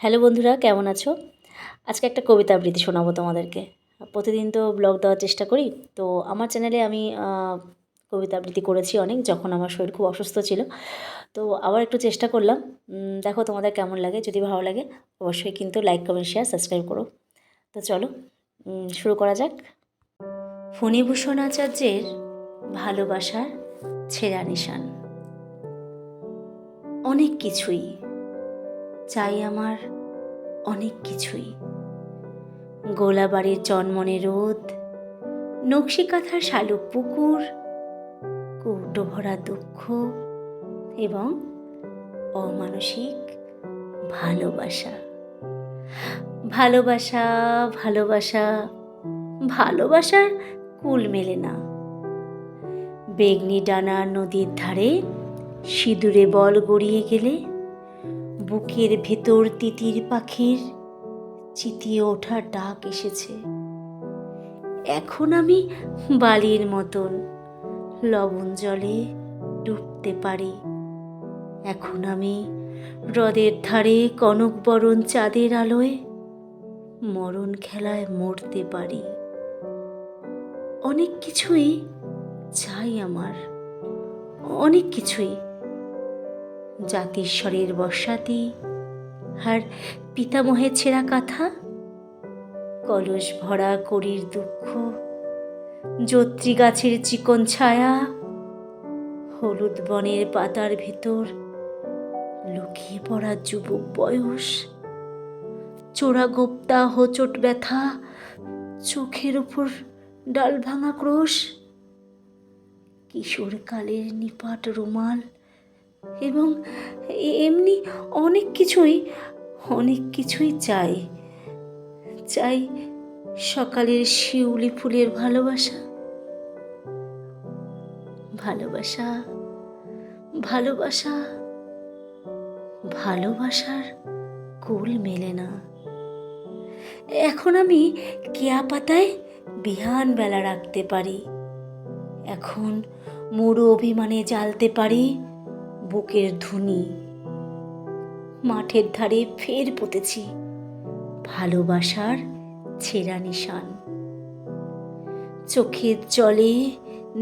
Hello বন্ধুরা, কেমন আছো? আজকে একটা কবিতা আবৃত্তি শোনাবো তোমাদেরকে। প্রতিদিন তো ব্লগ দেওয়ার চেষ্টা করি, তো আমার চ্যানেলে আমি কবিতা আবৃত্তি করেছি অনেক যখন আমার শরীর খুব অসুস্থ ছিল। তো আবার একটু চেষ্টা করলাম দেখো তোমাদের কেমন লাগে, যদি ভালো লাগে অবশ্যই কিন্তু লাইক কমেন্ট শেয়ার সাবস্ক্রাইব করো। তো চলো শুরু করা যাক। ফণীভূষণ আচার্যের ভালোবাসার ছেঁড়া নিশান। অনেক কিছুই চাই আমার অনেক কিছুই। গোলাবাড়ির জন্মনে রোদ নকশি কাঁথার শালুক পুকুর কৌটো ভরা দুঃখ এবং অমানসিক ভালোবাসা। ভালোবাসা ভালোবাসা, ভালোবাসার কুল মেলে না। বেগনি ডানা নদীর ধারে সিঁদুরে বল গড়িয়ে গেলে বুকের ভেতর তিতির পাখির চিতিয়ে ওঠার ডাক এসেছে। এখন আমি বালির মতন লবণ জলে ডুবতে পারি। এখন আমি হ্রদের ধারে কনক বরণ চাঁদের আলোয় মরণ খেলায় মরতে পারি। অনেক কিছুই চাই আমার। অনেক কিছুই। জাতিস্বরের বর্ষাতি। আর পিতামহের ছেঁড়া কাঁথা? কলস ভরা করির দুঃখ। যত্রী গাছের চিকন ছায়া। হলুদ বনের পাতার ভেতর। লুকিয়ে পড়া যুবক বয়স। চোরা গোপ্তা হোচট ব্যথা। চোখের উপর ডাল ভাঙা ক্রোশ। কিশোর কালের নিপাট রুমাল। এবং এমনি অনেক কিছুই অনেক কিছুই চাই। চাই সকালের শিউলি ফুলের ভালোবাসা। ভালোবাসা ভালোবাসা, ভালোবাসার কুল মেলে না। এখন আমি কেয়া পাতায় বিহান বেলা রাখতে পারি। এখন মুড়ো অভিমানে জ্বালতে পারি। বুকের ধুনি। মাঠের ধারে ফের পুঁতেছি ভালোবাসার ছেঁড়া নিশান। চোখের জলে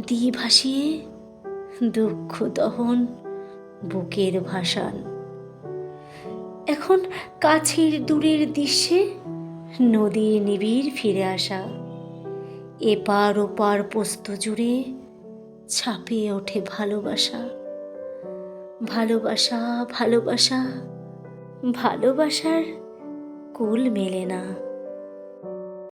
দি ভাসিয়ে দুঃখ দহন বুকের ভাসান। এখন কাছের দূরের দৃশ্যে নদীর নিবিড় ফিরে আসা। এপার ওপার পোস্ত জুড়ে ছাপিয়ে ওঠে ভালোবাসা। ভালোবাসা ভালোবাসা ভালোবাসার কুল মেলে না।